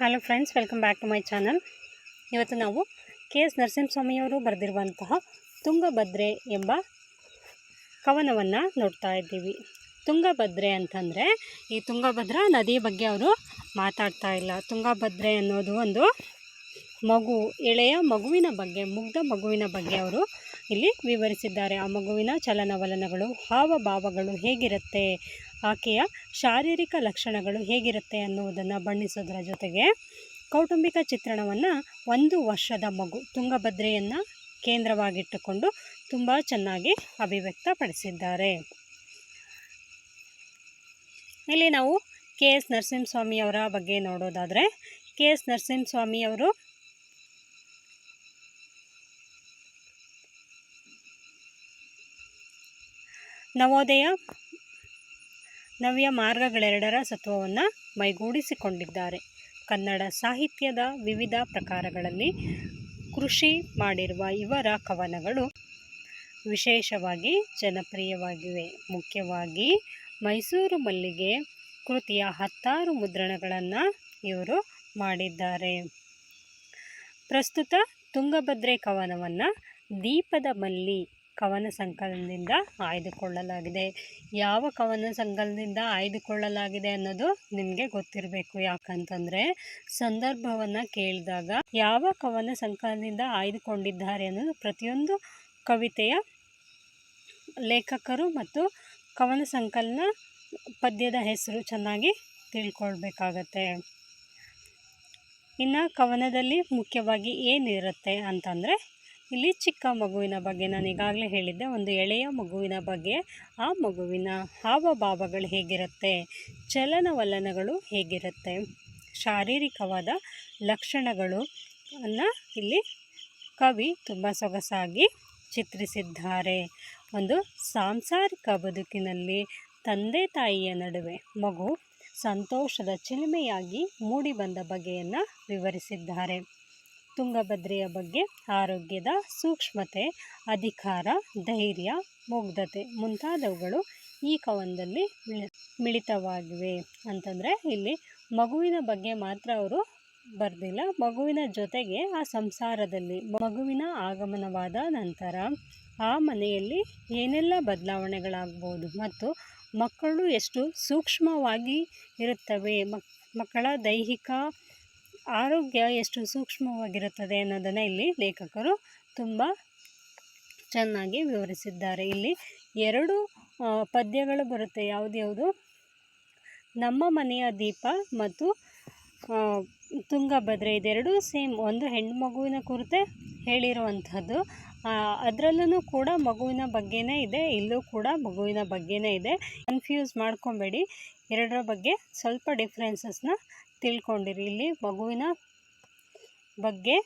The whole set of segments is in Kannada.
Hello friends welcome back to my channel ಇವತ್ತು ನಾವು ಕೆ ಎಸ್ ನರಸಿಂಹಸ್ವಾಮಿಯವರು ಬರೆದಿರುವಂತಹ ತುಂಗಭದ್ರೆ ಎಂಬ ಕವನವನ್ನು ನೋಡ್ತಾ ಇದ್ದೀವಿ. ತುಂಗಭದ್ರೆ ಅಂತಂದರೆ ಈ ತುಂಗಭದ್ರಾ ನದಿ ಬಗ್ಗೆ ಅವರು ಮಾತಾಡ್ತಾ ಇಲ್ಲ. ತುಂಗಭದ್ರೆ ಅನ್ನೋದು ಒಂದು ಮಗು, ಎಳೆಯ ಮಗುವಿನ ಬಗ್ಗೆ, ಮುಗ್ಧ ಮಗುವಿನ ಬಗ್ಗೆ ಅವರು ಇಲ್ಲಿ ವಿವರಿಸಿದ್ದಾರೆ. ಆ ಮಗುವಿನ ಚಲನವಲನಗಳು, ಹಾವಭಾವಗಳು ಹೇಗಿರುತ್ತೆ ಆಕೆಯ ಶಾರೀರಿಕ ಲಕ್ಷಣಗಳು ಹೇಗಿರುತ್ತೆ ಅನ್ನುವುದನ್ನು ಬಣ್ಣಿಸೋದರ ಜೊತೆಗೆ ಕೌಟುಂಬಿಕ ಚಿತ್ರಣವನ್ನು ಒಂದು ವರ್ಷದ ಮಗು ತುಂಗಭದ್ರೆಯನ್ನು ಕೇಂದ್ರವಾಗಿಟ್ಟುಕೊಂಡು ತುಂಬ ಚೆನ್ನಾಗಿ ಅಭಿವ್ಯಕ್ತಪಡಿಸಿದ್ದಾರೆ. ಇಲ್ಲಿ ನಾವು ಕೆ ಎಸ್ ನರಸಿಂಹಸ್ವಾಮಿಯವರ ಬಗ್ಗೆ ನೋಡೋದಾದರೆ, ಕೆ ಎಸ್ ನರಸಿಂಹಸ್ವಾಮಿಯವರು ನವೋದಯ ನವ್ಯ ಮಾರ್ಗಗಳೆರಡರ ಸತ್ವವನ್ನು ಮೈಗೂಡಿಸಿಕೊಂಡಿದ್ದಾರೆ. ಕನ್ನಡ ಸಾಹಿತ್ಯದ ವಿವಿಧ ಪ್ರಕಾರಗಳಲ್ಲಿ ಕೃಷಿ ಮಾಡಿರುವ ಇವರ ಕವನಗಳು ವಿಶೇಷವಾಗಿ ಜನಪ್ರಿಯವಾಗಿವೆ. ಮುಖ್ಯವಾಗಿ ಮೈಸೂರು ಮಲ್ಲಿಗೆ ಕೃತಿಯ ಹತ್ತಾರು ಮುದ್ರಣಗಳನ್ನು ಇವರು ಮಾಡಿದ್ದಾರೆ. ಪ್ರಸ್ತುತ ತುಂಗಭದ್ರೆ ಕವನವನ್ನು ದೀಪದ ಮಲ್ಲಿ ಕವನ ಸಂಕಲನದಿಂದ ಆಯ್ದುಕೊಳ್ಳಲಾಗಿದೆ. ಯಾವ ಕವನ ಸಂಕಲನದಿಂದ ಆಯ್ದುಕೊಳ್ಳಲಾಗಿದೆ ಅನ್ನೋದು ನಿಮಗೆ ಗೊತ್ತಿರಬೇಕು. ಯಾಕಂತಂದರೆ ಸಂದರ್ಭವನ್ನು ಕೇಳಿದಾಗ ಯಾವ ಕವನ ಸಂಕಲನದಿಂದ ಆಯ್ದುಕೊಂಡಿದ್ದಾರೆ ಅನ್ನೋದು ಪ್ರತಿಯೊಂದು ಕವಿತೆಯ ಲೇಖಕರು ಮತ್ತು ಕವನ ಸಂಕಲನ ಪದ್ಯದ ಹೆಸರು ಚೆನ್ನಾಗಿ ತಿಳ್ಕೊಳ್ಬೇಕಾಗತ್ತೆ. ಇನ್ನು ಕವನದಲ್ಲಿ ಮುಖ್ಯವಾಗಿ ಏನಿರುತ್ತೆ ಅಂತಂದರೆ ಇಲ್ಲಿ ಚಿಕ್ಕ ಮಗುವಿನ ಬಗ್ಗೆ ನಾನು ಈಗಾಗಲೇ ಹೇಳಿದ್ದೆ, ಒಂದು ಎಳೆಯ ಮಗುವಿನ ಬಗ್ಗೆ, ಆ ಮಗುವಿನ ಹಾವಭಾವಗಳು ಹೇಗಿರುತ್ತೆ, ಚಲನವಲನಗಳು ಹೇಗಿರುತ್ತೆ, ಶಾರೀರಿಕವಾದ ಲಕ್ಷಣಗಳು ಅನ್ನು ಇಲ್ಲಿ ಕವಿ ತುಂಬ ಸೊಗಸಾಗಿ ಚಿತ್ರಿಸಿದ್ದಾರೆ. ಒಂದು ಸಾಂಸಾರಿಕ ಬದುಕಿನಲ್ಲಿ ತಂದೆ ತಾಯಿಯ ನಡುವೆ ಮಗು ಸಂತೋಷದ ಚಿಲುಮೆಯಾಗಿ ಮೂಡಿಬಂದ ಬಗೆಯನ್ನು ವಿವರಿಸಿದ್ದಾರೆ. ತುಂಗಭದ್ರೆಯ ಬಗ್ಗೆ ಆರೋಗ್ಯದ ಸೂಕ್ಷ್ಮತೆ, ಅಧಿಕಾರ, ಧೈರ್ಯ, ಮುಗ್ಧತೆ ಮುಂತಾದವುಗಳು ಈ ಕವನದಲ್ಲಿ ಮಿಳಿತವಾಗಿವೆ. ಅಂತಂದರೆ ಇಲ್ಲಿ ಮಗುವಿನ ಬಗ್ಗೆ ಮಾತ್ರ ಅವರು ಬರೆದಿಲ್ಲ. ಮಗುವಿನ ಜೊತೆಗೆ ಆ ಸಂಸಾರದಲ್ಲಿ ಮಗುವಿನ ಆಗಮನವಾದ ನಂತರ ಆ ಮನೆಯಲ್ಲಿ ಏನೆಲ್ಲ ಬದಲಾವಣೆಗಳಾಗ್ಬೋದು ಮತ್ತು ಮಕ್ಕಳು ಎಷ್ಟು ಸೂಕ್ಷ್ಮವಾಗಿ ಇರುತ್ತವೆ ಮಕ್ಕಳ ದೈಹಿಕ ಆರೋಗ್ಯ ಎಷ್ಟು ಸೂಕ್ಷ್ಮವಾಗಿರುತ್ತದೆ ಅನ್ನೋದನ್ನು ಇಲ್ಲಿ ಲೇಖಕರು ತುಂಬ ಚೆನ್ನಾಗಿ ವಿವರಿಸಿದ್ದಾರೆ. ಇಲ್ಲಿ ಎರಡು ಪದ್ಯಗಳು ಬರುತ್ತೆ. ಯಾವುದು ನಮ್ಮ ಮನೆಯ ದೀಪ ಮತ್ತು ತುಂಗಭದ್ರೆ ಇದೆರಡೂ ಸೇಮ್. ಒಂದು ಹೆಣ್ಣು ಮಗುವಿನ ಕುರಿತೆ ಹೇಳಿರುವಂಥದ್ದು. ಅದರಲ್ಲೂ ಕೂಡ ಮಗುವಿನ ಬಗ್ಗೆನೇ ಇದೆ. ಇಲ್ಲೂ ಕೂಡ ಮಗುವಿನ ಬಗ್ಗೆನೇ ಇದೆ. ಕನ್ಫ್ಯೂಸ್ ಮಾಡ್ಕೊಬೇಡಿ. ಎರಡರ ಬಗ್ಗೆ ಸ್ವಲ್ಪ ಡಿಫ್ರೆನ್ಸಸ್ನ ತಿಳ್ಕೊಂಡಿರಿ. ಇಲ್ಲಿ ಮಗುವಿನ ಬಗ್ಗೆ,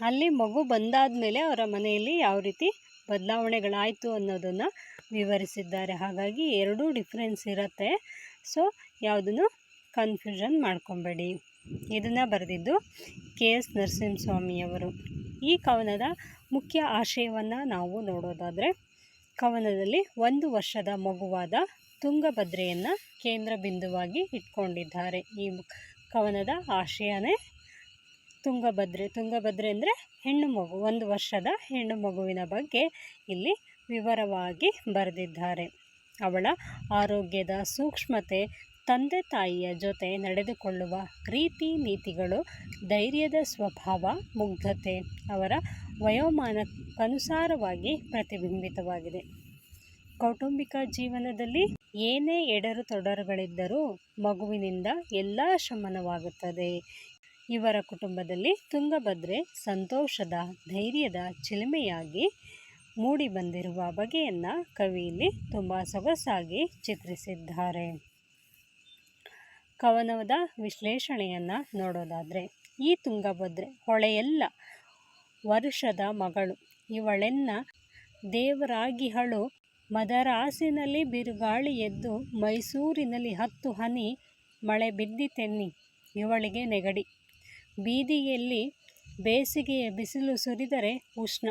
ಅಲ್ಲಿ ಮಗು ಬಂದಾದ ಮೇಲೆ ಅವರ ಮನೆಯಲ್ಲಿ ಯಾವ ರೀತಿ ಬದಲಾವಣೆಗಳಾಯಿತು ಅನ್ನೋದನ್ನು ವಿವರಿಸಿದ್ದಾರೆ. ಹಾಗಾಗಿ ಎರಡೂ ಡಿಫ್ರೆನ್ಸ್ ಇರುತ್ತೆ. ಸೊ ಯಾವುದನ್ನು ಕನ್ಫ್ಯೂಷನ್ ಮಾಡ್ಕೊಬೇಡಿ. ಇದನ್ನು ಬರೆದಿದ್ದು ಕೆ ಎಸ್ ನರಸಿಂಹಸ್ವಾಮಿಯವರು. ಈ ಕವನದ ಮುಖ್ಯ ಆಶಯವನ್ನು ನಾವು ನೋಡೋದಾದರೆ, ಕವನದಲ್ಲಿ ಒಂದು ವರ್ಷದ ಮಗುವಾದ ತುಂಗಭದ್ರೆಯನ್ನು ಕೇಂದ್ರ ಬಿಂದುವಾಗಿ ಇಟ್ಕೊಂಡಿದ್ದಾರೆ. ಈ ಕವನದ ಆಶಯನೇ ತುಂಗಭದ್ರೆ ತುಂಗಭದ್ರೆ ಅಂದರೆ ಹೆಣ್ಣು ಮಗು, ಒಂದು ವರ್ಷದ ಹೆಣ್ಣು ಮಗುವಿನ ಬಗ್ಗೆ ಇಲ್ಲಿ ವಿವರವಾಗಿ ಬರೆದಿದ್ದಾರೆ. ಅವಳ ಆರೋಗ್ಯದ ಸೂಕ್ಷ್ಮತೆ, ತಂದೆ ತಾಯಿಯ ಜೊತೆ ನಡೆದುಕೊಳ್ಳುವ ರೀತಿ ನೀತಿಗಳು, ಧೈರ್ಯದ ಸ್ವಭಾವ, ಮುಗ್ಧತೆ ಅವರ ವಯೋಮಾನಕ್ಕನುಸಾರವಾಗಿ ಪ್ರತಿಬಿಂಬಿತವಾಗಿದೆ. ಕೌಟುಂಬಿಕ ಜೀವನದಲ್ಲಿ ಏನೇ ಎಡರು ತೊಡರುಗಳಿದ್ದರೂ ಮಗುವಿನಿಂದ ಎಲ್ಲ ಶಮನವಾಗುತ್ತದೆ. ಇವರ ಕುಟುಂಬದಲ್ಲಿ ತುಂಗಭದ್ರೆ ಸಂತೋಷದ, ಧೈರ್ಯದ ಚಿಲುಮೆಯಾಗಿ ಮೂಡಿ ಬಂದಿರುವ ಬಗೆಯನ್ನು ಕವಿಯಲ್ಲಿ ತುಂಬ ಸೊಗಸಾಗಿ ಚಿತ್ರಿಸಿದ್ದಾರೆ. ಕವನದ ವಿಶ್ಲೇಷಣೆಯನ್ನು ನೋಡೋದಾದರೆ, ಈ ತುಂಗಭದ್ರೆ ಹೊಳೆಯೆಲ್ಲ, ವರುಷದ ಮಗಳು. ಇವಳೆನ್ನ ದೇವರಾಗಿಹಳು ಮದರಾಸಿನಲ್ಲಿ ಬಿರುಗಾಳಿ ಎದ್ದು ಮೈಸೂರಿನಲ್ಲಿ ಹತ್ತು ಹನಿ ಮಳೆ ಬಿದ್ದಿತೆನ್ನಿ, ಇವಳಿಗೆ ನೆಗಡಿ. ಬೀದಿಯಲ್ಲಿ ಬೇಸಿಗೆಯ ಬಿಸಿಲು ಸುರಿದರೆ ಉಷ್ಣ.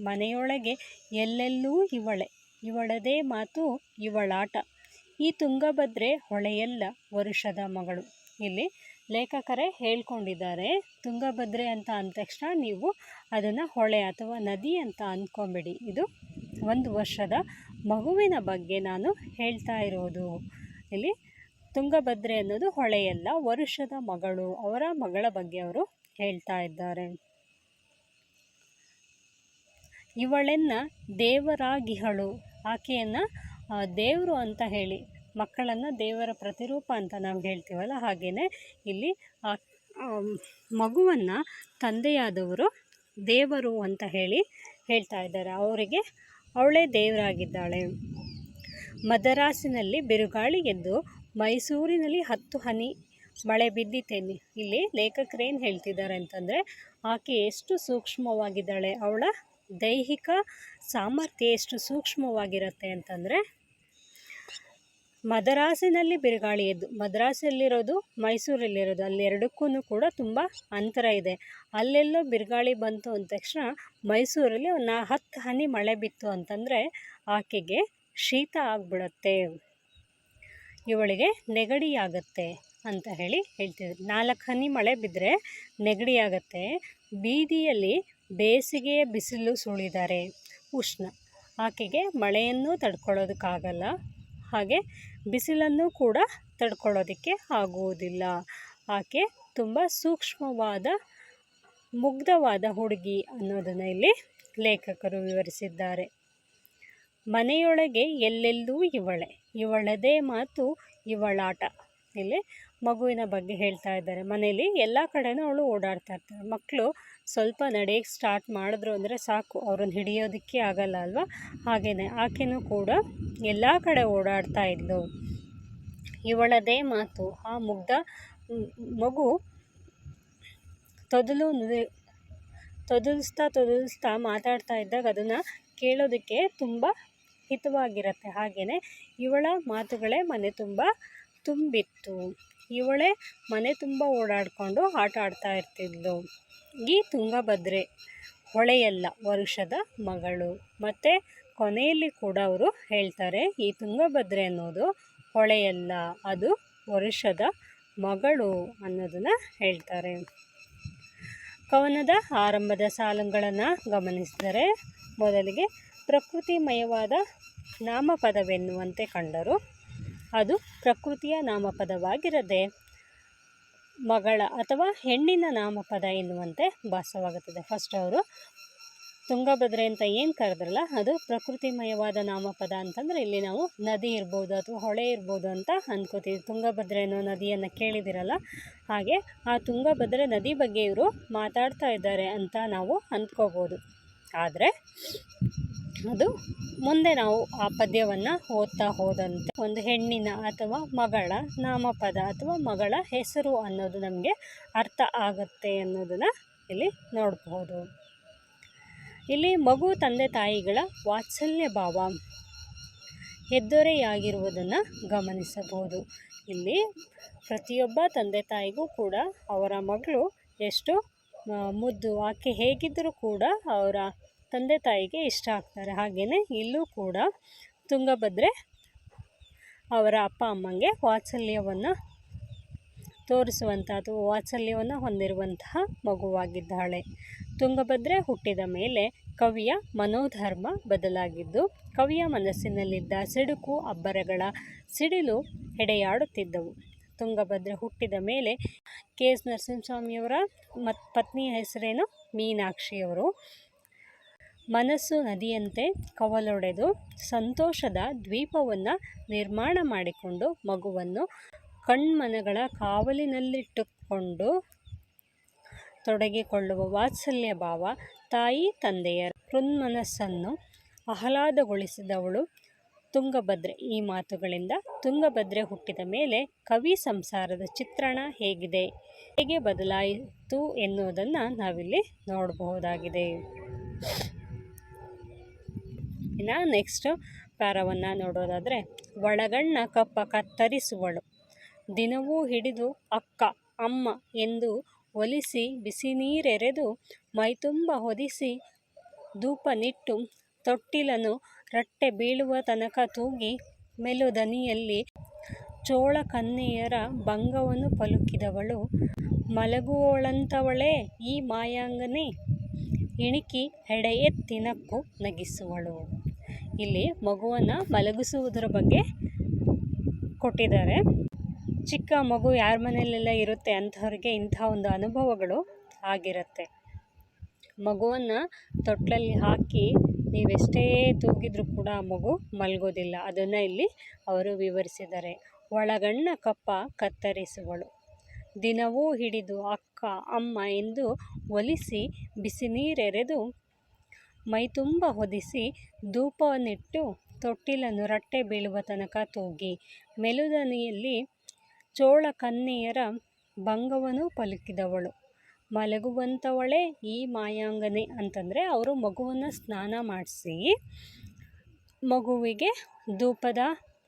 ಮನೆಯೊಳಗೆ ಎಲ್ಲೆಲ್ಲೂ ಇವಳೆ. ಇವಳದೇ ಮಾತು, ಇವಳಾಟ. ಈ ತುಂಗಭದ್ರೆ ಹೊಳೆಯಲ್ಲ ವರುಷದ ಮಗಳು. ಇಲ್ಲಿ ಲೇಖಕರೇ ಹೇಳ್ಕೊಂಡಿದ್ದಾರೆ, ತುಂಗಭದ್ರೆ ಅಂತ ಅಂದ ತಕ್ಷಣ ನೀವು ಅದನ್ನು ಹೊಳೆ ಅಥವಾ ನದಿ ಅಂತ ಅಂದ್ಕೊಂಬಿಡಿ ಇದು ಒಂದು ವರ್ಷದ ಮಗುವಿನ ಬಗ್ಗೆ ನಾನು ಹೇಳ್ತಾ ಇರೋದು. ಇಲ್ಲಿ ತುಂಗಭದ್ರೆ ಅನ್ನೋದು ಹೊಳೆಯಲ್ಲ, ವರುಷದ ಮಗಳು, ಅವರ ಮಗಳ ಬಗ್ಗೆ ಅವರು ಹೇಳ್ತಾ ಇದ್ದಾರೆ. ಇವಳೆನ್ನ ದೇವರಾಗಿಹಳು. ಆಕೆಯನ್ನು ದೇವರು ಅಂತ ಹೇಳಿ, ಮಕ್ಕಳನ್ನು ದೇವರ ಪ್ರತಿರೂಪ ಅಂತ ನಾವು ಹೇಳ್ತೀವಲ್ಲ ಹಾಗೆಯೇ ಇಲ್ಲಿ ಮಗುವನ್ನು ತಂದೆಯಾದವರು ದೇವರು ಅಂತ ಹೇಳಿ ಹೇಳ್ತಾ ಇದ್ದಾರೆ. ಅವರಿಗೆ ಅವಳೇ ದೇವರಾಗಿದ್ದಾಳೆ. ಮದರಾಸಿನಲ್ಲಿ ಬಿರುಗಾಳಿ ಎದ್ದು ಮೈಸೂರಿನಲ್ಲಿ ಹತ್ತು ಹನಿ ಮಳೆ ಬಿದ್ದಿತೇನೆ ಇಲ್ಲಿ ಲೇಖಕರೇನು ಹೇಳ್ತಿದ್ದಾರೆ ಅಂತಂದರೆ, ಆಕೆ ಎಷ್ಟು ಸೂಕ್ಷ್ಮವಾಗಿದ್ದಾಳೆ, ಅವಳ ದೈಹಿಕ ಸಾಮರ್ಥ್ಯ ಎಷ್ಟು ಸೂಕ್ಷ್ಮವಾಗಿರುತ್ತೆ ಅಂತಂದರೆ ಮದರಾಸಿನಲ್ಲಿ ಬಿರುಗಾಳಿ ಎದ್ದು ಮದ್ರಾಸಲ್ಲಿರೋದು ಮೈಸೂರಲ್ಲಿರೋದು ಎರಡಕ್ಕೂ ಕೂಡ ತುಂಬ ಅಂತರ ಇದೆ. ಅಲ್ಲೆಲ್ಲೋ ಬಿರುಗಾಳಿ ಬಂತು ಅಂದ ತಕ್ಷಣ ಮೈಸೂರಲ್ಲಿ ಒಂದು ಹತ್ತು ಹನಿ ಮಳೆ ಬಿತ್ತು ಅಂತಂದರೆ ಆಕೆಗೆ ಶೀತ ಆಗ್ಬಿಡತ್ತೆ. ಇವಳಿಗೆ ನೆಗಡಿ ಆಗುತ್ತೆ ಅಂತ ಹೇಳಿ ಹೇಳ್ತಿದ್ರು. ನಾಲ್ಕು ಹನಿ ಮಳೆ ಬಿದ್ದರೆ ನೆಗಡಿ ಆಗುತ್ತೆ ಬೀದಿಯಲ್ಲಿ ಬೇಸಿಗೆಯ ಬಿಸಿಲು ಸುಳಿದಾರೆ ಉಷ್ಣ. ಆಕೆಗೆ ಮಳೆಯನ್ನು ತಡ್ಕೊಳ್ಳೋದಕ್ಕಾಗಲ್ಲ. ಹಾಗೆ ಬಿಸಿಲನ್ನು ಕೂಡ ತಡ್ಕೊಳ್ಳೋದಕ್ಕೆ ಆಗುವುದಿಲ್ಲ. ಆಕೆ ತುಂಬ ಸೂಕ್ಷ್ಮವಾದ, ಮುಗ್ಧವಾದ ಹುಡುಗಿ ಅನ್ನೋದನ್ನು ಇಲ್ಲಿ ಲೇಖಕರು ವಿವರಿಸಿದ್ದಾರೆ. ಮನೆಯೊಳಗೆ ಎಲ್ಲೆಲ್ಲೂ ಇವಳೆ. ಇವಳದೇ ಮಾತು, ಇವಳಾಟ. ಇಲ್ಲಿ ಮಗುವಿನ ಬಗ್ಗೆ ಹೇಳ್ತಾ ಇದ್ದಾರೆ. ಮನೆಯಲ್ಲಿ ಎಲ್ಲ ಕಡೆನೂ ಅವಳು ಓಡಾಡ್ತಾ ಇರ್ತಾಳೆ. ಮಕ್ಕಳು ಸ್ವಲ್ಪ ನಡೆಯಕ್ಕೆ ಸ್ಟಾರ್ಟ್ ಮಾಡಿದ್ರು ಅಂದರೆ ಸಾಕು. ಅವ್ರನ್ನ ಹಿಡಿಯೋದಕ್ಕೆ ಆಗಲ್ಲ ಅಲ್ವಾ? ಹಾಗೆಯೇ ಆಕೆಯೂ ಕೂಡ ಎಲ್ಲ ಕಡೆ ಓಡಾಡ್ತಾ ಇದ್ಲು. ಇವಳದೇ ಮಾತು. ಆ ಮುಗ್ಧ ಮಗು ತೊದಲು ತೊದಲಿಸ್ತಾ ತೊದಲಿಸ್ತಾ ಮಾತಾಡ್ತಾ ಇದ್ದಾಗ ಅದನ್ನು ಕೇಳೋದಕ್ಕೆ ತುಂಬ ಹಿತವಾಗಿರುತ್ತೆ. ಹಾಗೆಯೇ ಇವಳ ಮಾತುಗಳೇ ಮನೆ ತುಂಬ ತುಂಬಿತ್ತು. ಇವಳೇ ಮನೆ ತುಂಬ ಓಡಾಡಿಕೊಂಡು ಆಟ ಆಡ್ತಾ ಇರ್ತಿದ್ಲು. ಈ ತುಂಗಭದ್ರೆ ಹೊಳೆಯಲ್ಲ ವರುಷದ ಮಗಳು. ಮತ್ತು ಕೊನೆಯಲ್ಲಿ ಕೂಡ ಅವರು ಹೇಳ್ತಾರೆ, ಈ ತುಂಗಭದ್ರೆ ಅನ್ನೋದು ಹೊಳೆಯಲ್ಲ, ಅದು ವರುಷದ ಮಗಳು ಅನ್ನೋದನ್ನು ಹೇಳ್ತಾರೆ. ಕವನದ ಆರಂಭದ ಸಾಲುಗಳನ್ನು ಗಮನಿಸಿದರೆ ಮೊದಲಿಗೆ ಪ್ರಕೃತಿಮಯವಾದ ನಾಮಪದವೆನ್ನುವಂತೆ ಕಂಡರು. ಅದು ಪ್ರಕೃತಿಯ ನಾಮಪದವಾಗಿರದೆ ಮಗಳ ಅಥವಾ ಹೆಣ್ಣಿನ ನಾಮಪದ ಎನ್ನುವಂತೆ ಭಾಸವಾಗುತ್ತದೆ. ಫಸ್ಟ್ ಅವರು ತುಂಗಭದ್ರೆ ಅಂತ ಏನು ಕರೆದ್ರಲ್ಲ, ಅದು ಪ್ರಕೃತಿಮಯವಾದ ನಾಮಪದ ಅಂತಂದರೆ ಇಲ್ಲಿ ನಾವು ನದಿ ಇರ್ಬೋದು ಅಥವಾ ಹೊಳೆ ಇರ್ಬೋದು ಅಂತ ಅಂದ್ಕೋತೀವಿ ತುಂಗಭದ್ರೆ ಅನ್ನೋ ನದಿಯನ್ನು ಕೇಳಿದಿರಲ್ಲ, ಹಾಗೆ ಆ ತುಂಗಭದ್ರೆ ನದಿ ಬಗ್ಗೆ ಇವರು ಮಾತಾಡ್ತಾ ಇದ್ದಾರೆ ಅಂತ ನಾವು ಅಂದ್ಕೋಬೋದು ಆದರೆ ಅದು ಮುಂದೆ ನಾವು ಆ ಪದ್ಯವನ್ನು ಓದ್ತಾ ಹೋದಂತೆ ಒಂದು ಹೆಣ್ಣಿನ ಅಥವಾ ಮಗಳ ನಾಮಪದ ಅಥವಾ ಮಗಳ ಹೆಸರು ಅನ್ನೋದು ನಮಗೆ ಅರ್ಥ ಆಗುತ್ತೆ ಅನ್ನೋದನ್ನು ಇಲ್ಲಿ ನೋಡಬಹುದು ಇಲ್ಲಿ ಮಗು, ತಂದೆ, ತಾಯಿಗಳ ವಾತ್ಸಲ್ಯ ಭಾವ ಹೆದ್ದೊರೆಯಾಗಿರುವುದನ್ನು ಗಮನಿಸಬಹುದು. ಇಲ್ಲಿ ಪ್ರತಿಯೊಬ್ಬ ತಂದೆ ತಾಯಿಗೂ ಕೂಡ ಅವರ ಮಗಳು ಎಷ್ಟು ಮುದ್ದು ಆಕೆ ಹೇಗಿದ್ದರೂ ಕೂಡ ಅವರ ತಂದೆ ತಾಯಿಗೆ ಇಷ್ಟ ಆಗ್ತಾರೆ. ಹಾಗೆಯೇ ಇಲ್ಲೂ ಕೂಡ ತುಂಗಭದ್ರೆ ಅವರ ಅಪ್ಪ ಅಮ್ಮಂಗೆ ವಾತ್ಸಲ್ಯವನ್ನು ತೋರಿಸುವಂಥ ಅಥವಾ ವಾತ್ಸಲ್ಯವನ್ನು ಹೊಂದಿರುವಂತಹ ಮಗುವಾಗಿದ್ದಾಳೆ. ತುಂಗಭದ್ರೆ ಹುಟ್ಟಿದ ಮೇಲೆ ಕವಿಯ ಮನೋಧರ್ಮ ಬದಲಾಗಿದ್ದು, ಕವಿಯ ಮನಸ್ಸಿನಲ್ಲಿದ್ದ ಸಿಡುಕು ಅಬ್ಬರಗಳ ಸಿಡಿಲು ಹೆಡೆಯಾಡುತ್ತಿದ್ದವು. ತುಂಗಭದ್ರೆ ಹುಟ್ಟಿದ ಮೇಲೆ ಕೆ ಎಸ್ ನರಸಿಂಹಸ್ವಾಮಿಯವರ ಮತ್ತು ಪತ್ನಿಯ ಹೆಸರೇನು? ಮೀನಾಕ್ಷಿಯವರು. ಮನಸ್ಸು ನದಿಯಂತೆ ಕವಲೊಡೆದು ಸಂತೋಷದ ದ್ವೀಪವನ್ನು ನಿರ್ಮಾಣ ಮಾಡಿಕೊಂಡು ಮಗುವನ್ನು ಕಣ್ಮನಗಳ ಕಾವಲಿನಲ್ಲಿಟ್ಟುಕೊಂಡು ತೊಡಗಿಕೊಳ್ಳುವ ವಾತ್ಸಲ್ಯ ಭಾವ ತಾಯಿ ತಂದೆಯ ಹೃನ್ಮನಸ್ಸನ್ನು ಆಹ್ಲಾದಗೊಳಿಸಿದವಳು ತುಂಗಭದ್ರೆ ಈ ಮಾತುಗಳಿಂದ ತುಂಗಭದ್ರೆ ಹುಟ್ಟಿದ ಮೇಲೆ ಕವಿ ಸಂಸಾರದ ಚಿತ್ರಣ ಹೇಗಿದೆ? ಹೇಗೆ ಬದಲಾಯಿತು ಎನ್ನುವುದನ್ನು ನಾವಿಲ್ಲಿ ನೋಡಬಹುದಾಗಿದೆ. ಇನ್ನು ನೆಕ್ಸ್ಟು ಪ್ಯಾರವನ್ನು ನೋಡೋದಾದರೆ, ಒಳಗಣ್ಣ ಕಪ್ಪ ಕತ್ತರಿಸುವಳು. ದಿನವೂ ಹಿಡಿದು ಅಕ್ಕ, ಅಮ್ಮ ಎಂದು ಒಲಿಸಿ ಬಿಸಿ ನೀರೆರೆದು ಮೈತುಂಬ ಹೊದಿಸಿ ಧೂಪನಿಟ್ಟು ತೊಟ್ಟಿಲನ್ನು ರಟ್ಟೆ ಬೀಳುವ ತನಕ ತೂಗಿ ಮೆಲುದನಿಯಲ್ಲಿ ಚೋಳ ಕನ್ಯೆಯರ ಭಂಗವನ್ನು ಪಲುಕಿದವಳು. ಮಲಗುವೋಳಂತವಳೇ, ಈ ಮಾಯಾಂಗನೆ. ಇಣಿಕಿ ಹೆಡೆ ಎತ್ತಿ ನಕ್ಕು ನಗಿಸುವಳು. ಇಲ್ಲಿ ಮಗುವನ್ನು ಮಲಗಿಸುವುದರ ಬಗ್ಗೆ ಕೊಟ್ಟಿದ್ದಾರೆ. ಚಿಕ್ಕ ಮಗು ಯಾರ ಮನೆಯಲ್ಲೆಲ್ಲ ಇರುತ್ತೆ ಅಂಥವ್ರಿಗೆ ಇಂಥ ಒಂದು ಅನುಭವಗಳು ಆಗಿರುತ್ತೆ. ಮಗುವನ್ನು ತೊಟ್ಟಲಲ್ಲಿ ಹಾಕಿ ನೀವೆಷ್ಟೇ ತೂಗಿದರೂ ಕೂಡ ಮಗು ಮಲಗೋದಿಲ್ಲ. ಅದನ್ನು ಇಲ್ಲಿ ಅವರು ವಿವರಿಸಿದ್ದಾರೆ. ಒಳಗಣ್ಣ ಕಪ್ಪ ಕತ್ತರಿಸುವಳು. ದಿನವೂ ಹಿಡಿದು ಅಕ್ಕ, ಅಮ್ಮ ಎಂದು ಒಲಿಸಿ ಬಿಸಿ ನೀರೆರೆದು ಮೈತುಂಬ ಹೊದಿಸಿ ಧೂಪವನ್ನಿಟ್ಟು ತೊಟ್ಟಿಲನ್ನು ರಟ್ಟೆ ಬೀಳುವ ತನಕ ತೂಗಿ ಮೆಲುದನಿಯಲ್ಲಿ ಚೋಳ ಕನ್ನೆಯರ ಭಂಗವನ್ನು ಪಲುಕಿದವಳು. ಮಲಗುವಂಥವಳೇ ಈ ಮಾಯಾಂಗನೆ ಅಂತಂದರೆ ಅವರು ಮಗುವನ್ನು ಸ್ನಾನ ಮಾಡಿಸಿ ಮಗುವಿಗೆ ಧೂಪದ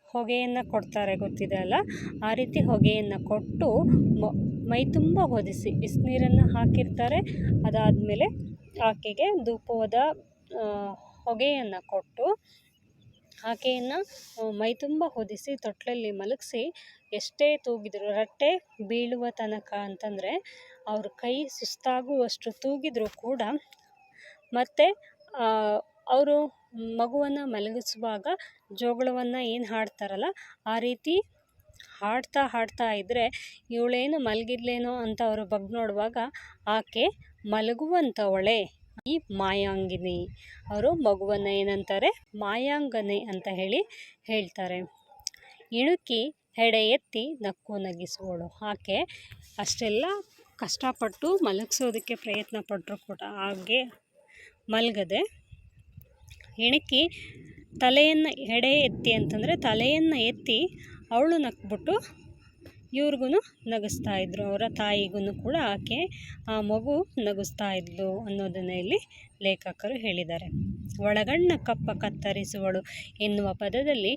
ಹೊಗೆಯನ್ನು ಕೊಡ್ತಾರೆ ಗೊತ್ತಿದೆ ಅಲ್ಲ? ಆ ರೀತಿ ಹೊಗೆಯನ್ನು ಕೊಟ್ಟು ಮ ತುಂಬ ಹೊದಿಸಿ, ಬಿಸಿನೀರನ್ನು ಹಾಕಿರ್ತಾರೆ. ಅದಾದಮೇಲೆ ಆಕೆಗೆ ಧೂಪದ ಹೊಗೆಯನ್ನು ಕೊಟ್ಟು ಆಕೆಯನ್ನು ಮೈ ತುಂಬ ಹೊದಿಸಿ ತೊಟ್ಟಲಲ್ಲಿ ಮಲಗಿಸಿ ಎಷ್ಟೇ ತೂಗಿದರೂ, ರಟ್ಟೆ ಬೀಳುವ ತನಕ ಅಂತಂದರೆ ಅವ್ರ ಕೈ ಸುಸ್ತಾಗುವಷ್ಟು ತೂಗಿದರೂ ಕೂಡ ಮತ್ತು ಅವರು ಮಗುವನ್ನು ಮಲಗಿಸುವಾಗ ಜೋಗಳವನ್ನು ಏನು ಹಾಡ್ತಾರಲ್ಲ, ಆ ರೀತಿ ಹಾಡ್ತಾ ಹಾಡ್ತಾ ಇದ್ದರೆ ಇವಳೇನು ಮಲಗಿದ್ಲೇನೋ ಅಂತ ಅವರು ಬಗ್ಗಿ ನೋಡುವಾಗ ಆಕೆ ಮಲಗುವಂಥವಳೆ ಈ ಮಾಯಾಂಗಿನಿ. ಅವರು ಮಗುವನ್ನು ಏನಂತಾರೆ ಮಾಯಾಂಗನೆ ಅಂತ ಹೇಳಿ ಹೇಳ್ತಾರೆ. ಇಣುಕಿ ಹೆಡೆ ಎತ್ತಿ ನಕ್ಕು ನಗಿಸುವಳು. ಆಕೆ ಅಷ್ಟೆಲ್ಲ ಕಷ್ಟಪಟ್ಟು ಮಲಗಿಸೋದಕ್ಕೆ ಪ್ರಯತ್ನ ಪಟ್ಟರು ಕೂಡ ಹಾಗೆ ಮಲಗದೆ, ಇಣುಕಿ ತಲೆಯನ್ನು ಹೆಡೆ ಎತ್ತಿ ಅಂತಂದರೆ ತಲೆಯನ್ನು ಎತ್ತಿ ಅವಳು ನಕ್ಬಿಟ್ಟು ಇವ್ರಿಗೂ ನಗಿಸ್ತಾ ಇದ್ದರು ಅವರ ತಾಯಿಗೂ ಕೂಡ ಆಕೆ ಆ ಮಗು ನಗಿಸ್ತಾ ಇದ್ಲು ಅನ್ನೋದನ್ನು ಇಲ್ಲಿ ಲೇಖಕರು ಹೇಳಿದ್ದಾರೆ. ಒಳಗಣ್ಣ ಕಪ್ಪ ಕತ್ತರಿಸುವಳು ಎನ್ನುವ ಪದದಲ್ಲಿ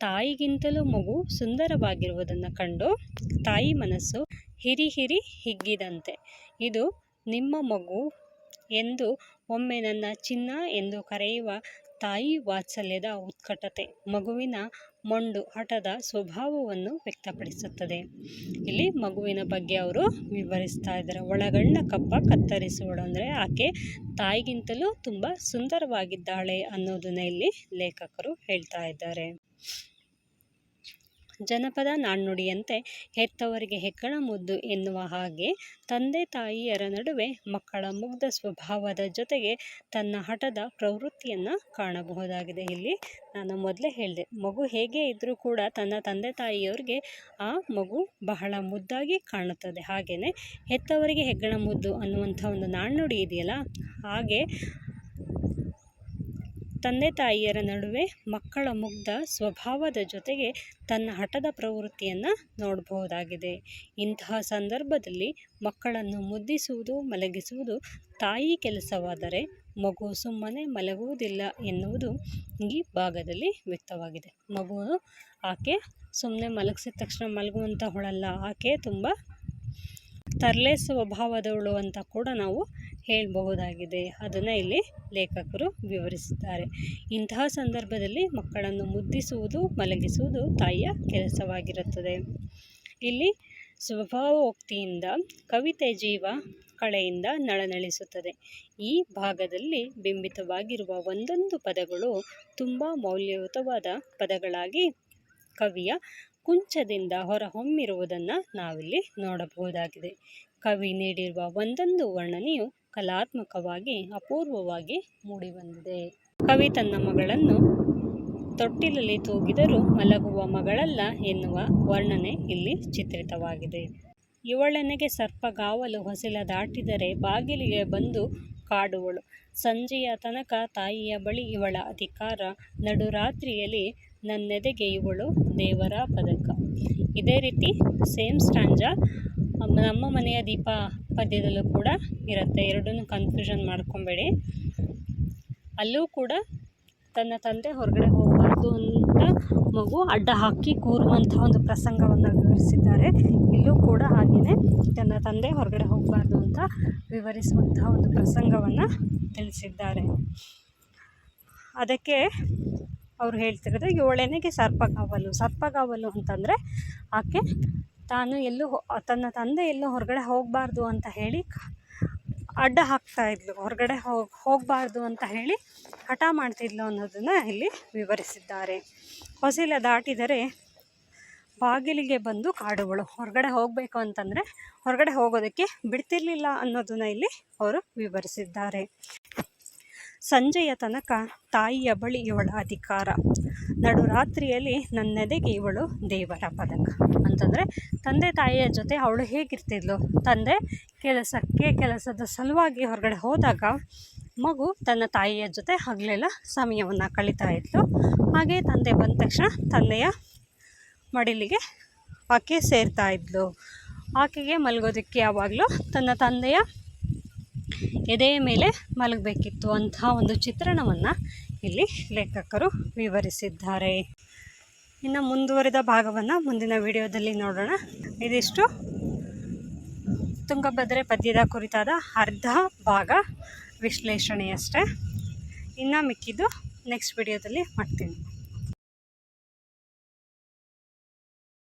ತಾಯಿಗಿಂತಲೂ ಮಗು ಸುಂದರವಾಗಿರುವುದನ್ನು ಕಂಡು ತಾಯಿ ಮನಸ್ಸು ಹಿರಿ ಹಿರಿ ಹಿಗ್ಗಿದಂತೆ. ಇದು ನಿಮ್ಮ ಮಗು ಎಂದು ಒಮ್ಮೆ ನನ್ನ ಚಿನ್ನ ಎಂದು ಕರೆಯುವ ತಾಯಿ ವಾತ್ಸಲ್ಯದ ಉತ್ಕಟತೆ. ಮಗುವಿನ ಮೊಂಡು ಹಠದ ಸ್ವಭಾವವನ್ನು ವ್ಯಕ್ತಪಡಿಸುತ್ತದೆ. ಇಲ್ಲಿ ಮಗುವಿನ ಬಗ್ಗೆ ಅವರು ವಿವರಿಸ್ತಾ ಇದ್ದಾರೆ. ಒಳಗಣ್ಣ ಕಪ್ಪ ಕತ್ತರಿಸುವಳು ಅಂದರೆ ಆಕೆ ತಾಯಿಗಿಂತಲೂ ತುಂಬ ಸುಂದರವಾಗಿದ್ದಾಳೆ ಅನ್ನೋದನ್ನ ಇಲ್ಲಿ ಲೇಖಕರು ಹೇಳ್ತಾ ಇದ್ದಾರೆ. ಜನಪದ ನಾಣ್ಣುಡಿಯಂತೆ ಹೆತ್ತವರಿಗೆ ಹೆಗ್ಗಣ ಮುದ್ದು ಎನ್ನುವ ಹಾಗೆ ತಂದೆ ತಾಯಿಯರ ನಡುವೆ ಮಕ್ಕಳ ಮುಗ್ಧ ಸ್ವಭಾವದ ಜೊತೆಗೆ ತನ್ನ ಹಠದ ಪ್ರವೃತ್ತಿಯನ್ನು ಕಾಣಬಹುದಾಗಿದೆ. ಇಲ್ಲಿ ನಾನು ಮೊದಲೇ ಹೇಳಿದೆ, ಮಗು ಹೇಗೆ ಇದ್ದರೂ ಕೂಡ ತನ್ನ ತಂದೆ ತಾಯಿಯವ್ರಿಗೆ ಆ ಮಗು ಬಹಳ ಮುದ್ದಾಗಿ ಕಾಣುತ್ತದೆ. ಹಾಗೆಯೇ ಹೆತ್ತವರಿಗೆ ಹೆಗ್ಗಣ ಮುದ್ದು ಅನ್ನುವಂಥ ಒಂದು ನಾಣ್ಣುಡಿ ಇದೆಯಲ್ಲ, ಹಾಗೆ ತಂದೆ ತಾಯಿಯರ ನಡುವೆ ಮಕ್ಕಳ ಮುಗ್ಧ ಸ್ವಭಾವದ ಜೊತೆಗೆ ತನ್ನ ಹಠದ ಪ್ರವೃತ್ತಿಯನ್ನು ನೋಡಬಹುದಾಗಿದೆ. ಇಂತಹ ಸಂದರ್ಭದಲ್ಲಿ ಮಕ್ಕಳನ್ನು ಮುದ್ದಿಸುವುದು, ಮಲಗಿಸುವುದು ತಾಯಿ ಕೆಲಸವಾದರೆ ಮಗು ಸುಮ್ಮನೆ ಮಲಗುವುದಿಲ್ಲ ಎನ್ನುವುದು ಈ ಭಾಗದಲ್ಲಿ ವ್ಯಕ್ತವಾಗಿದೆ. ಮಗು ಆಕೆ ಸುಮ್ಮನೆ ಮಲಗಿಸಿದ ತಕ್ಷಣ ಮಲಗುವಂಥವಳಲ್ಲ ಆಕೆ ತುಂಬ ತರಲೆ ಸ್ವಭಾವದವಳು ಅಂತ ಕೂಡ ನಾವು ಹೇಳಬಹುದಾಗಿದೆ. ಅದನ್ನು ಇಲ್ಲಿ ಲೇಖಕರು ವಿವರಿಸುತ್ತಾರೆ ಇಂತಹ ಸಂದರ್ಭದಲ್ಲಿ ಮಕ್ಕಳನ್ನು ಮುದ್ದಿಸುವುದು, ಮಲಗಿಸುವುದು ತಾಯಿಯ ಕೆಲಸವಾಗಿರುತ್ತದೆ. ಇಲ್ಲಿ ಸ್ವಭಾವೋಕ್ತಿಯಿಂದ, ಕವಿತೆ ಜೀವ ಕಳೆಯಿಂದ ನಳನಳಿಸುತ್ತದೆ. ಈ ಭಾಗದಲ್ಲಿ ಬಿಂಬಿತವಾಗಿರುವ ಒಂದೊಂದು ಪದಗಳು ತುಂಬ ಮೌಲ್ಯಯುತವಾದ ಪದಗಳಾಗಿ ಕವಿಯ ಕುಂಚದಿಂದ ಹೊರಹೊಮ್ಮಿರುವುದನ್ನು ನಾವಿಲ್ಲಿ ನೋಡಬಹುದಾಗಿದೆ. ಕವಿ ನೀಡಿರುವ ಒಂದೊಂದು ವರ್ಣನೆಯು ಕಲಾತ್ಮಕವಾಗಿ ಅಪೂರ್ವವಾಗಿ ಮೂಡಿಬಂದಿದೆ. ಕವಿ ತನ್ನ ಮಗಳನ್ನು ತೊಟ್ಟಿಲಲ್ಲಿ ತೂಗಿದರೂ ಮಲಗುವ ಮಗಳಲ್ಲ ಎನ್ನುವ ವರ್ಣನೆ ಇಲ್ಲಿ ಚಿತ್ರಿತವಾಗಿದೆ. ಇವಳನೆಗೆ ಸರ್ಪಗಾವಲು ಹೊಸಿಲ ದಾಟಿದರೆ ಬಾಗಿಲಿಗೆ ಬಂದು ಕಾಡುವಳು. ಸಂಜೆಯ ತನಕ ತಾಯಿಯ ಬಳಿ ಇವಳ ಅಧಿಕಾರ. ನಡುರಾತ್ರಿಯಲ್ಲಿ ನನ್ನೆದೆಗೆ ಇವಳು ದೇವರ ಪದಕ. ಇದೇ ರೀತಿ ಸೇಮ್ ಸ್ಟಾಂಜ ನಮ್ಮ ಮನೆಯ ದೀಪ ಪದ್ಯದಲ್ಲೂ ಕೂಡ ಇರುತ್ತೆ. ಎರಡನ್ನೂ ಕನ್ಫ್ಯೂಷನ್ ಮಾಡ್ಕೊಬೇಡಿ. ಅಲ್ಲೂ ಕೂಡ ತನ್ನ ತಂದೆ ಹೊರಗಡೆ ಹೋಗಬಾರ್ದು ಅಂತ ಮಗು ಅಡ್ಡ ಹಾಕಿ ಕೂರುವಂಥ ಒಂದು ಪ್ರಸಂಗವನ್ನು ವಿವರಿಸಿದ್ದಾರೆ. ಇಲ್ಲೂ ಕೂಡ ಹಾಗೆಯೇ ತನ್ನ ತಂದೆ ಹೊರಗಡೆ ಹೋಗಬಾರ್ದು ಅಂತ ವಿವರಿಸುವಂತಹ ಒಂದು ಪ್ರಸಂಗವನ್ನು ತಿಳಿಸಿದ್ದಾರೆ. ಅದಕ್ಕೆ ಅವರು ಹೇಳ್ತಿರೋದು ಏಳನೇಗೆ ಸರ್ಪಗಾವಲು. ಸರ್ಪಗಾವಲು ಅಂತಂದರೆ ಆಕೆ ತಾನು ಎಲ್ಲೂ ತನ್ನ ತಂದೆ ಎಲ್ಲೂ ಹೊರಗಡೆ ಹೋಗಬಾರ್ದು ಅಂತ ಹೇಳಿ ಅಡ್ಡ ಹಾಕ್ತಾ ಇದ್ಲು. ಹೊರಗಡೆ ಹೋಗಿ, ಹೋಗಬಾರ್ದು ಅಂತ ಹೇಳಿ ಹಠ ಮಾಡ್ತಿದ್ಲು ಅನ್ನೋದನ್ನು ಇಲ್ಲಿ ವಿವರಿಸಿದ್ದಾರೆ. ಹೊಸಿಲ ದಾಟಿದರೆ ಬಾಗಿಲಿಗೆ ಬಂದು ಕಾಡುಗಳು ಹೊರಗಡೆ ಹೋಗಬೇಕು ಅಂತಂದರೆ ಹೊರಗಡೆ ಹೋಗೋದಕ್ಕೆ ಬಿಡ್ತಿರ್ಲಿಲ್ಲ ಅನ್ನೋದನ್ನು ಇಲ್ಲಿ ಅವರು ವಿವರಿಸಿದ್ದಾರೆ. ಸಂಜೆಯ ತನಕ ತಾಯಿಯ ಬಳಿ ಇವಳ ಅಧಿಕಾರ. ನಡುರಾತ್ರಿಯಲ್ಲಿ ನನ್ನೆದೆಗೆ ಇವಳು ದೇವರ ಪದಕ. ಅಂತಂದರೆ, ತಂದೆ ತಾಯಿಯ ಜೊತೆ ಅವಳು ಹೇಗಿರ್ತಿದ್ಲು? ತಂದೆ ಕೆಲಸಕ್ಕೆ ಕೆಲಸದ ಸಲುವಾಗಿ ಹೊರಗಡೆ ಹೋದಾಗ ಮಗು ತನ್ನ ತಾಯಿಯ ಜೊತೆ ಹಗಲೆಲ್ಲ ಸಮಯವನ್ನು ಕಳೀತಾ ಇದ್ಲು. ಹಾಗೆ ತಂದೆ ಬಂದ ತಕ್ಷಣ ತಂದೆಯ ಮಡಿಲಿಗೆ ಆಕೆ ಸೇರ್ತಾ ಇದ್ಲು. ಆಕೆಗೆ ಮಲಗೋದಕ್ಕೆ ಯಾವಾಗಲೂ ತನ್ನ ತಂದೆಯ ಎದೆಯ ಮೇಲೆ ಮಲಗಬೇಕಿತ್ತು ಅಂತಹ ಒಂದು ಚಿತ್ರಣವನ್ನು ಇಲ್ಲಿ ಲೇಖಕರು ವಿವರಿಸಿದ್ದಾರೆ. ಇನ್ನು ಮುಂದುವರಿದ ಭಾಗವನ್ನು ಮುಂದಿನ ವಿಡಿಯೋದಲ್ಲಿ ನೋಡೋಣ. ಇದಿಷ್ಟು. ತುಂಗಭದ್ರೆ ಪದ್ಯದ ಕುರಿತಾದ ಅರ್ಧ ಭಾಗ ವಿಶ್ಲೇಷಣೆಯಷ್ಟೇ. ಇನ್ನು ಮಿಕ್ಕಿದ್ದು ನೆಕ್ಸ್ಟ್ ವಿಡಿಯೋದಲ್ಲಿ ಮಾಡ್ತೀನಿ.